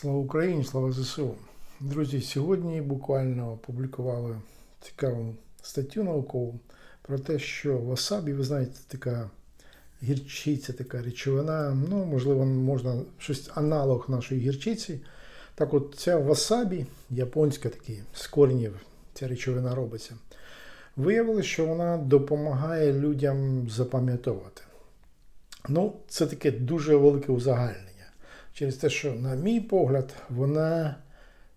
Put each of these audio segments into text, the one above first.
Слава Україні, слава ЗСУ. Друзі, сьогодні буквально опублікували цікаву статтю наукову про те, що васабі, ви знаєте, така гірчиця, така речовина, ну, можливо, можна щось аналог нашої гірчиці. Так от ця васабі, японська такі, з коренів ця речовина робиться. Виявилося, що вона допомагає людям запам'ятовувати. Ну, це таке дуже велике узагальнення. Через те, що, на мій погляд, вона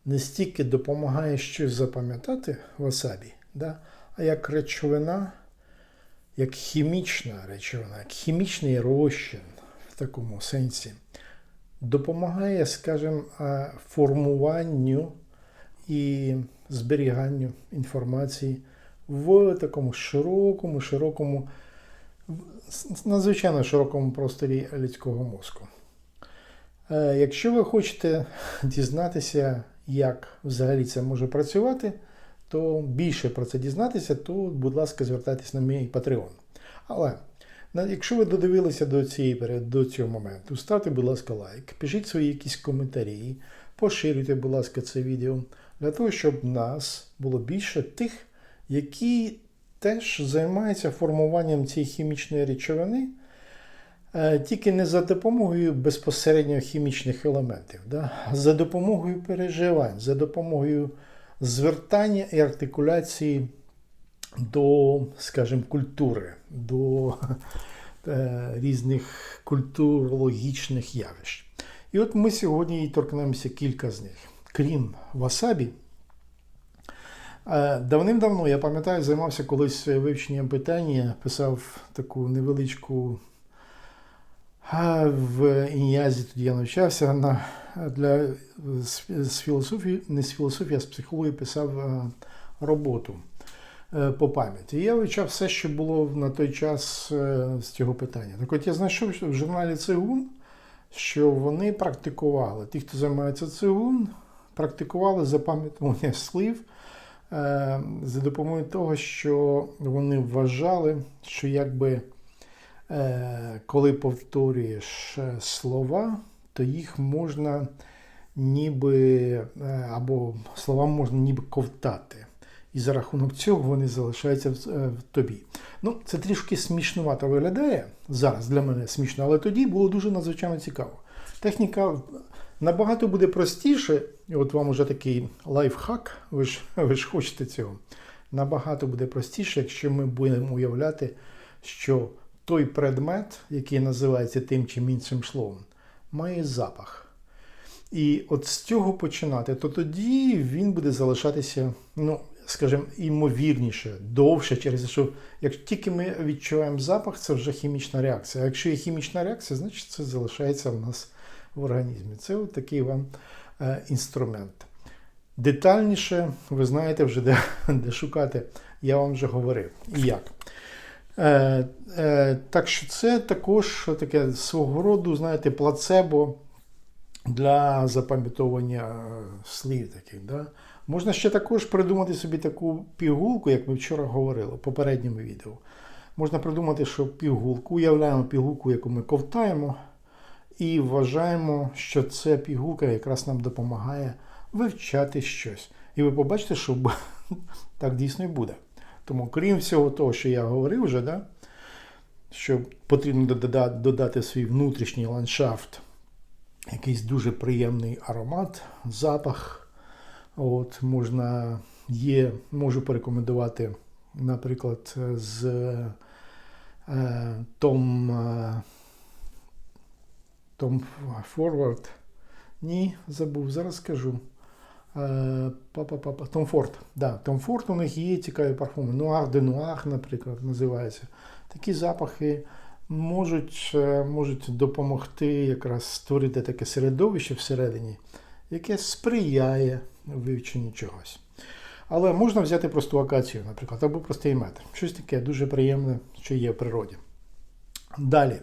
не стільки допомагає щось запам'ятати васабі, да, а як речовина, як хімічна речовина, як хімічний розчин в такому сенсі, допомагає, скажімо, формуванню і зберіганню інформації в такому широкому, широкому, надзвичайно широкому просторі людського мозку. Е, Якщо ви хочете дізнатися, як взагалі це може працювати, то більше про це дізнатися, то, будь ласка, звертайтесь на мій Patreon. Але якщо ви додивилися до, цієї, до цього моменту, ставте, будь ласка, лайк, пишіть свої якісь коментарі, поширюйте, будь ласка, це відео, для того, щоб нас було більше тих, які теж займаються формуванням цієї хімічної речовини. Е, Тільки не за допомогою безпосередньо хімічних елементів, да? за допомогою переживань, за допомогою звертання і артикуляції до, скажімо, культури, до е, різних культурологічних явищ. І от ми сьогодні і торкнемося кілька з них. Крім васабі, Е, Давним-давно, я пам'ятаю, займався колись вивченням питання, писав таку невеличку в Ін'язі, тоді я навчався на, для, з, філософії, не з філософії, а з психології писав е, роботу е, по пам'яті. Я вивчав все, що було на той час е, з цього питання. Так от я знайшов що в журналі Цигун, що вони практикували, ті, хто займається цигун, практикували запам'ятування слів за допомогою того, що вони вважали, що якби коли повторюєш е, слова, то їх можна ніби е, або слова можна ніби ковтати. І за рахунок цього вони залишаються е, в тобі. Ну, це трішки смішнувато виглядає зараз для мене смішно, але тоді було дуже надзвичайно цікаво. Техніка набагато буде простіше, і от вам уже такий лайфхак, ви ж, ви ж хочете цього. Набагато буде простіше, якщо ми будемо уявляти, що той предмет, який називається тим чи іншим словом, має запах. І от з цього починати, то тоді він буде залишатися, ну, скажімо, імовірніше, довше, через що як тільки ми відчуваємо запах, це вже хімічна реакція. А якщо є хімічна реакція, значить це залишається в нас в організмі. Це от такий вам е, інструмент. Детальніше, ви знаєте вже, де, де шукати, я вам вже говорив. І як. Е, е, так що це також таке свого роду, знаєте, плацебо для запам'ятовування е, слів таких. Да? Можна ще також придумати собі таку пігулку, як ми вчора говорили в попередньому відео. Можна придумати, що пігулку, уявляємо пігулку, яку ми ковтаємо, і вважаємо, що ця пігулка якраз нам допомагає вивчати щось. І ви побачите, що так дійсно і буде. Тому, крім всього того, що я говорив вже, да, що потрібно додати свій внутрішній ландшафт, якийсь дуже приємний аромат, запах. От, можна, є, можу порекомендувати, наприклад, з е, Том, е, Том Форвард. Ні, забув, зараз скажу. Е, папа, Том Форд. Да, Том Форд у них є цікаві парфуми. Нуар де Нуар, наприклад, називається. Такі запахи можуть, е, можуть допомогти якраз створити таке середовище всередині, яке сприяє вивченню чогось. Але можна взяти просту акацію, наприклад, або простий мед. Щось таке дуже приємне, що є в природі. Далі.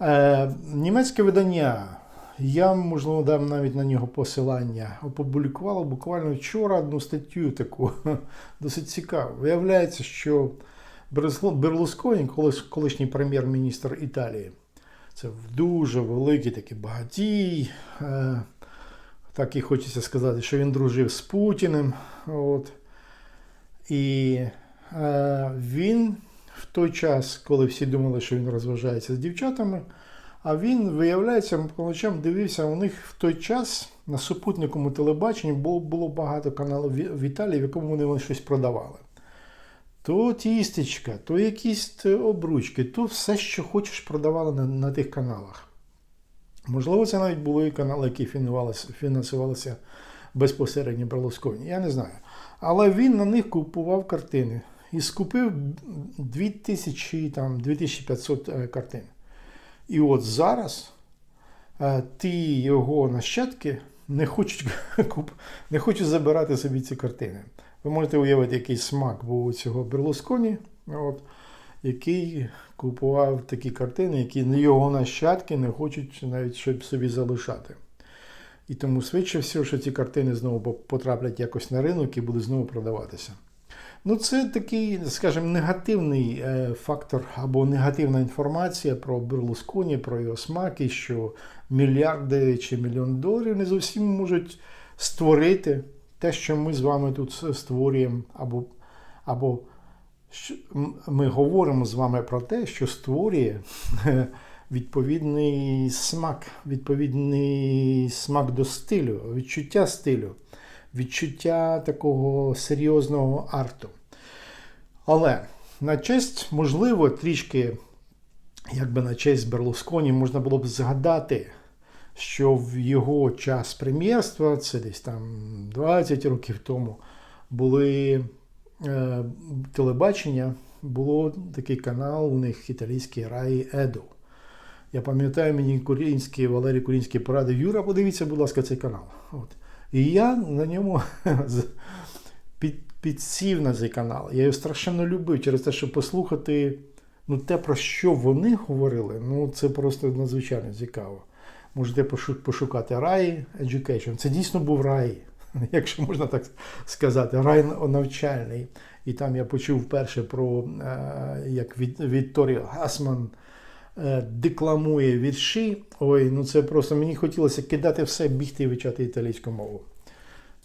Е, німецьке видання. Я, можливо, дам навіть на нього посилання. Опублікувало буквально вчора одну статтю таку досить цікаву. Виявляється, що Берлус- Берлусконі, колишній прем'єр-міністр Італії, це дуже великий такий багатій, е, так і хочеться сказати, що він дружив з Путіним. От. І е, він в той час, коли всі думали, що він розважається з дівчатами, а він, виявляється, по дивився, у них в той час на супутниковому телебаченні було, було багато каналів в- Італії, в якому вони, щось продавали. То тістечка, то якісь обручки, то все, що хочеш, продавали на, на тих каналах. Можливо, це навіть були канали, які фінансувалися, безпосередньо Берлусконі. Я не знаю. Але він на них купував картини і скупив 2000, там, 2500 е, картин. І от зараз е, ті його нащадки не хочуть, не хочуть забирати собі ці картини. Ви можете уявити, який смак був у цього Берлусконі, от, який купував такі картини, які його нащадки не хочуть навіть щоб собі залишати. І тому всього, що ці картини знову потраплять якось на ринок і будуть знову продаватися. Ну, це такий, скажімо, негативний е, фактор або негативна інформація про Берлусконі, про його смаки, що мільярди чи мільйон доларів не зовсім можуть створити те, що ми з вами тут створюємо, або, або ми говоримо з вами про те, що створює е, відповідний смак, відповідний смак до стилю, відчуття стилю, відчуття такого серйозного арту. Але на честь, можливо, трішки, якби на честь Берлусконі, можна було б згадати, що в його час прем'єрства, це десь там 20 років тому, були е, телебачення, було такий канал, у них італійський Рай Еду. Я пам'ятаю, мені Курінський, Валерій Курінський порадив, Юра, подивіться, будь ласка, цей канал. От. І я на ньому під, підсів на цей канал. Я його страшенно любив через те, щоб послухати ну, те, про що вони говорили, ну це просто надзвичайно цікаво. Можете пошукати рай Education. Це дійсно був рай, якщо можна так сказати, рай навчальний. І там я почув вперше про е, як Вікторія Гасман е, декламує вірші. Ой, ну це просто мені хотілося кидати все, бігти і вивчати італійську мову.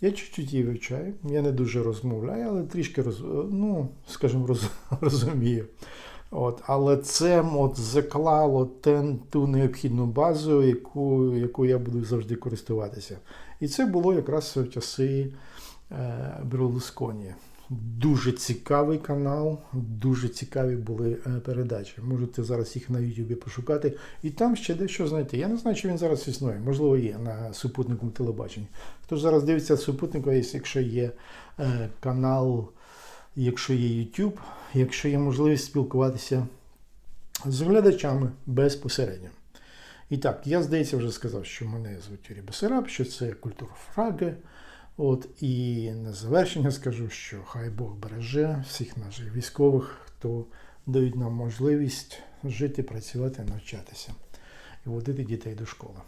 Я чуть-чуть її вивчаю, я не дуже розмовляю, але трішки роз, ну, скажімо, роз, розумію. От, але це от заклало тен, ту необхідну базу, яку, яку я буду завжди користуватися. І це було якраз в часи е, Берлусконі. Дуже цікавий канал, дуже цікаві були е, передачі. Можете зараз їх на Ютубі пошукати. І там ще дещо знайти. Я не знаю, чи він зараз існує. Можливо, є на супутниковому телебаченні. Хто зараз дивиться супутнику, якщо є е, канал, якщо є YouTube, якщо є можливість спілкуватися з глядачами безпосередньо. І так, я, здається, вже сказав, що мене звуть Юрій Бесараб, що це культура Фраги. От, і на завершення скажу, що хай Бог береже всіх наших військових, хто дають нам можливість жити, працювати, навчатися і водити дітей до школи.